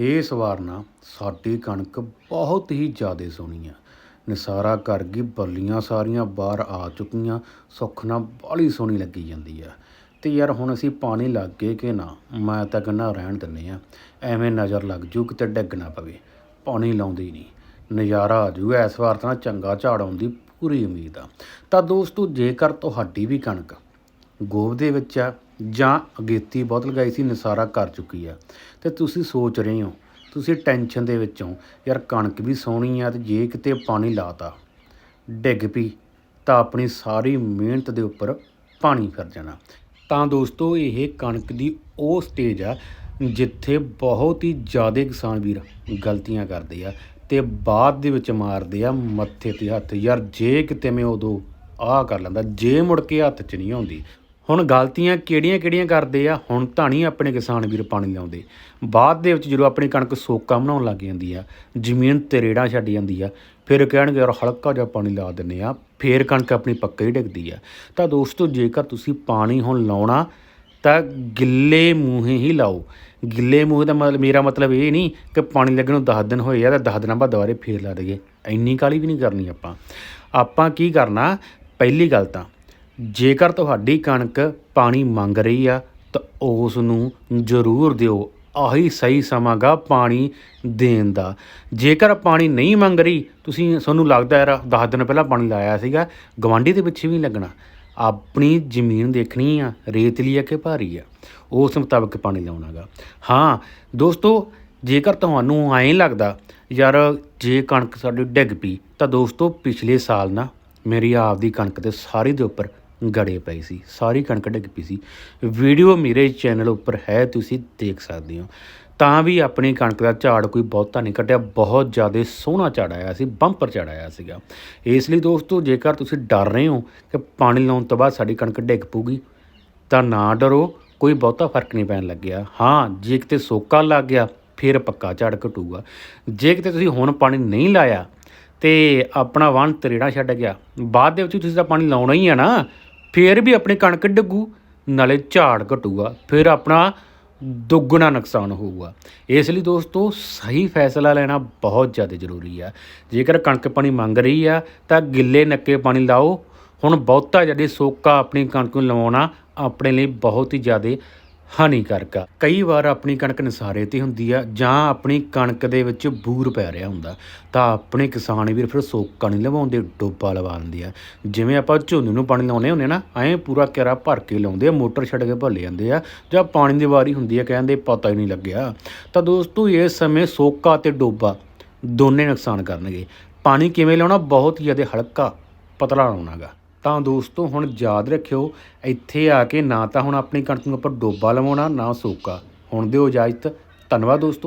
ਇਸ ਵਾਰ ਨਾ ਸਾਡੀ ਕਣਕ ਬਹੁਤ ਹੀ ਜ਼ਿਆਦਾ ਸੋਹਣੀ ਆ। ਨਸਾਰਾ ਕਰ ਗਈ, ਬੱਲੀਆਂ ਸਾਰੀਆਂ ਬਾਹਰ ਆ ਚੁੱਕੀਆਂ, ਸੁੱਖ ਨਾਲ ਬਾਹਲੀ ਸੋਹਣੀ ਲੱਗੀ ਜਾਂਦੀ ਆ। ਤੇ ਯਾਰ ਹੁਣ ਅਸੀਂ ਪਾਣੀ ਲੱਗ ਗਏ ਕਿ ਨਾ, ਮੈਂ ਤਾਂ ਕਹਿੰਦਾ ਰਹਿਣ ਦਿੰਦੇ ਆ। ਐਵੇਂ ਨਜ਼ਰ ਲੱਗ ਜੂ ਕਿਤੇ ਡਿੱਗ ਨਾ ਪਵੇ। ਪਾਣੀ ਲਾਉਂਦੇ ਹੀ ਨਹੀਂ। ਨਜ਼ਾਰਾ ਆ ਜੂ, ਇਸ ਵਾਰ ਤਾਂ ਚੰਗਾ ਝਾੜ ਆਉਂਦੀ, ਪੂਰੀ ਉਮੀਦ ਆ। ਤਾਂ ਦੋਸਤੋ, ਜੇਕਰ ਤੁਹਾਡੀ ਵੀ ਕਣਕ ਗੋਬ ਦੇ ਵਿੱਚ ਆ ਜਾਂ ਅਗੇਤੀ ਬਹੁਤ ਲਗਾਈ ਸੀ, ਨਸਾਰਾ ਕਰ ਚੁੱਕੀ ਆ। ਤੇ ਤੁਸੀਂ ਸੋਚ ਰਹੇ ਹੋ, ਤੁਸੀਂ ਟੈਨਸ਼ਨ ਦੇ ਵਿੱਚ ਹੋ, ਯਾਰ ਕਣਕ ਵੀ ਸੋਹਣੀ ਆ ਤੇ ਜੇ ਕਿਤੇ ਪਾਣੀ ਲਾਤਾ, ਡਿੱਗ ਪਈ, ਤਾਂ ਆਪਣੀ ਸਾਰੀ ਮਿਹਨਤ ਦੇ ਉੱਪਰ ਪਾਣੀ ਫਿਰ ਜਾਣਾ। ਤਾਂ ਦੋਸਤੋ, ਇਹ ਕਣਕ ਦੀ ਉਹ ਸਟੇਜ ਆ ਜਿੱਥੇ ਬਹੁਤ ਹੀ ਜ਼ਿਆਦਾ ਕਿਸਾਨ ਵੀਰ ਗਲਤੀਆਂ ਕਰਦੇ ਆ ਤੇ ਬਾਅਦ ਦੇ ਵਿੱਚ ਮਾਰਦੇ ਆ ਮੱਥੇ ਤੇ ਹੱਥ। ਯਾਰ ਜੇ ਕਿਤੇ ਮੈਂ ਉਦੋਂ ਆਹ ਕਰ ਲੈਂਦਾ, ਜੇ ਮੁੜ ਕੇ ਹੱਥ 'ਚ ਨਹੀਂ ਆਉਂਦੀ ਹੁਣ ਗਲਤੀਆਂ ਕਿਹੜੀਆਂ ਕਿਹੜੀਆਂ ਕਰਦੇ ਆ, ਹੁਣ ਤਾਂ ਨਹੀਂ ਆਪਣੇ ਕਿਸਾਨ ਵੀਰ ਪਾਣੀ ਲਾਉਂਦੇ। ਬਾਅਦ ਦੇ ਵਿੱਚ ਜਦੋਂ ਆਪਣੀ ਕਣਕ ਸੋਕਾ ਬਣਾਉਣ ਲੱਗ ਜਾਂਦੀ ਆ, ਜ਼ਮੀਨ ਤੇ ਰੇੜਾਂ ਛੱਡ ਜਾਂਦੀ ਆ, ਫਿਰ ਕਹਿਣਗੇ, ਯਾਰ ਹਲਕਾ ਜਿਹਾ ਪਾਣੀ ਲਾ ਦਿੰਨੇ ਆ, ਫੇਰ ਕਣਕ ਆਪਣੀ ਪੱਕੇ ਹੀ ਡਿੱਗਦੀ ਆ। ਤਾਂ ਦੋਸਤੋ, ਜੇਕਰ ਤੁਸੀਂ ਪਾਣੀ ਹੁਣ ਲਾਉਣਾ, ਤਾਂ ਗਿੱਲੇ ਮੂੰਹੇ ਹੀ ਲਾਓ। ਗਿੱਲੇ ਮੂੰਹ ਦਾ ਮਤਲਬ, ਮੇਰਾ ਮਤਲਬ ਇਹ ਨਹੀਂ ਕਿ ਪਾਣੀ ਲੱਗਣ ਨੂੰ 10 ਦਿਨ ਹੋਏ ਆ, ਤਾਂ 10 ਦਿਨਾਂ ਬਾਅਦ ਦੁਬਾਰੇ ਫੇਰ ਲਾ ਦਈਏ। ਇੰਨੀ ਕਾਲੀ ਵੀ ਨਹੀਂ ਕਰਨੀ ਆਪਾਂ। ਆਪਾਂ ਕੀ ਕਰਨਾ, ਪਹਿਲੀ ਗੱਲ ਤਾਂ ਜੇਕਰ ਤੁਹਾਡੀ ਕਣਕ ਪਾਣੀ ਮੰਗ ਰਹੀ ਆ, ਤਾਂ ਉਸ ਨੂੰ ਜ਼ਰੂਰ ਦਿਓ। ਆਹੀ ਸਹੀ ਸਮਾਂ ਗਾ ਪਾਣੀ ਦੇਣ ਦਾ। ਜੇਕਰ ਪਾਣੀ ਨਹੀਂ ਮੰਗ ਰਹੀ, ਤੁਸੀਂ ਤੁਹਾਨੂੰ ਲੱਗਦਾ ਯਾਰ 10 ਦਿਨ ਪਹਿਲਾਂ ਪਾਣੀ ਲਾਇਆ ਸੀਗਾ ਗਵਾਂਢੀ ਦੇ ਪਿੱਛੇ ਵੀ ਨਹੀਂ ਲੱਗਣਾ। ਆਪਣੀ ਜ਼ਮੀਨ ਦੇਖਣੀ ਆ ਰੇਤਲੀ ਆ ਕਿ ਭਾਰੀ ਆ? ਉਸ ਮੁਤਾਬਕ ਪਾਣੀ ਲਾਉਣਾਗਾ ਹਾਂ, ਦੋਸਤੋ, ਜੇਕਰ ਤੁਹਾਨੂੰ ਐਂ ਲੱਗਦਾ, ਯਾਰ ਜੇ ਕਣਕ ਸਾਡੀ ਡਿੱਗ ਪਈ, ਤਾਂ ਦੋਸਤੋ, ਪਿਛਲੇ ਸਾਲ ਨਾ ਮੇਰੀ ਆਪਦੀ ਕਣਕ ਤੇ ਸਾਰੀ ਦੇ ਉੱਪਰ ਗੜੇ ਪਈ ਸੀ, ਸਾਰੀ ਕਣਕ ਡਿੱਗ ਪਈ ਸੀ। ਵੀਡੀਓ ਮੇਰੇ ਚੈਨਲ ਉੱਪਰ ਹੈ, ਤੁਸੀਂ ਦੇਖ ਸਕਦੇ ਹੋ। ਤਾਂ ਵੀ ਆਪਣੀ ਕਣਕ ਦਾ ਝਾੜ ਕੋਈ ਬਹੁਤਾ ਨਹੀਂ ਕੱਟਿਆ ਬਹੁਤ ਜ਼ਿਆਦਾ ਸੋਹਣਾ ਝਾੜ ਆਇਆ ਸੀ, ਬੰਪਰ ਝਾੜ ਆਇਆ ਸੀਗਾ। ਇਸ ਲਈ ਦੋਸਤੋ, ਜੇਕਰ ਤੁਸੀਂ ਡਰ ਰਹੇ ਹੋ ਕਿ ਪਾਣੀ ਲਾਉਣ ਤੋਂ ਬਾਅਦ ਸਾਡੀ ਕਣਕ ਡਿੱਗ ਪੂਗੀ ਤਾਂ ਨਾ ਡਰੋ, ਕੋਈ ਬਹੁਤਾ ਫ਼ਰਕ ਨਹੀਂ ਪੈਣ ਲੱਗਿਆ। ਹਾਂ, ਜੇ ਕਿਤੇ ਸੋਕਾ ਲੱਗ ਗਿਆ, ਫਿਰ ਪੱਕਾ ਝਾੜ ਘਟੂਗਾ। ਜੇ ਕਿਤੇ ਤੁਸੀਂ ਹੁਣ ਪਾਣੀ ਨਹੀਂ ਲਾਇਆ ਤੇ ਆਪਣਾ ਵਣ ਤਰੇੜਾ ਛੱਡ ਗਿਆ, ਬਾਅਦ ਦੇ ਵਿੱਚ ਤੁਸੀਂ ਤਾਂ ਪਾਣੀ ਲਾਉਣਾ ਹੀ ਆ ਨਾ। ਫਿਰ ਵੀ ਆਪਣੀ ਕਣਕ ਡਿੱਗੂ, ਨਾਲੇ ਝਾੜ ਘਟੂਗਾ, ਫਿਰ ਆਪਣਾ ਦੁੱਗਣਾ ਨੁਕਸਾਨ ਹੋਊਗਾ। ਇਸ ਲਈ ਦੋਸਤੋ, ਸਹੀ ਫੈਸਲਾ ਲੈਣਾ ਬਹੁਤ ਜ਼ਿਆਦਾ ਜ਼ਰੂਰੀ ਆ। ਜੇਕਰ ਕਣਕ ਪਾਣੀ ਮੰਗ ਰਹੀ ਆ, ਤਾਂ ਗਿੱਲੇ ਨੱਕੇ ਪਾਣੀ ਲਾਓ। ਹੁਣ ਬਹੁਤਾ ਜ਼ਿਆਦਾ ਸੋਕਾ ਆਪਣੀ ਕਣਕ ਨੂੰ ਲਵਾਉਣਾ ਆਪਣੇ ਲਈ ਬਹੁਤ ਹੀ ਜ਼ਿਆਦਾ ਹਾਨੀਕਾਰਕ ਆ। ਕਈ ਵਾਰ ਆਪਣੀ ਕਣਕ ਨਸਾਰੇ ਤੇ ਹੁੰਦੀ ਆ ਜਾਂ ਆਪਣੀ ਕਣਕ ਦੇ ਵਿੱਚ ਬੂਰ ਪੈ ਰਿਹਾ ਹੁੰਦਾ, ਤਾਂ ਆਪਣੇ ਕਿਸਾਨ ਵੀਰ ਫਿਰ ਸੋਕਾ ਨਹੀਂ ਲਵਾਉਂਦੇ, ਡੋਬਾ ਲਵਾ ਦਿੰਦੇ ਆ। ਜਿਵੇਂ ਆਪਾਂ ਝੋਨੇ ਨੂੰ ਪਾਣੀ ਲਾਉਨੇ ਹੁੰਦੇ ਨਾ, ਐਂ ਪੂਰਾ ਕਿਰਾ ਭਰ ਕੇ ਲਾਉਂਦੇ ਆ, ਮੋਟਰ ਛੱਡ ਕੇ ਭੱਲੇ ਜਾਂਦੇ ਆ, ਜਾਂ ਪਾਣੀ ਦੀ ਵਾਰੀ ਹੁੰਦੀ ਆ, ਕਹਿੰਦੇ ਪਤਾ ਹੀ ਨਹੀਂ ਲੱਗਿਆ। ਤਾਂ ਦੋਸਤੋ, ਇਸ ਸਮੇਂ ਸੋਕਾ ਤੇ ਡੋਬਾ ਦੋਨੇ ਨੁਕਸਾਨ ਕਰਨਗੇ। ਪਾਣੀ ਕਿਵੇਂ ਲਾਉਣਾ, ਬਹੁਤ ਹੀ ਜ਼ਿਆਦਾ ਹਲਕਾ, ਪਤਲਾ ਲਾਉਣਾਗਾ ਤਾਂ ਦੋਸਤੋ, ਹੁਣ ਯਾਦ ਰੱਖਿਓ, ਇੱਥੇ ਆ ਕੇ ਨਾ ਤਾਂ ਹੁਣ ਆਪਣੀ ਕਣਕ ਨੂੰ ਉੱਪਰ ਡੋਬਾ ਲਵਾਉਣਾ, ਨਾ ਸੋਕਾ। ਹੁਣ ਦਿਓ ਇਜਾਜ਼ਤ। ਧੰਨਵਾਦ ਦੋਸਤੋ।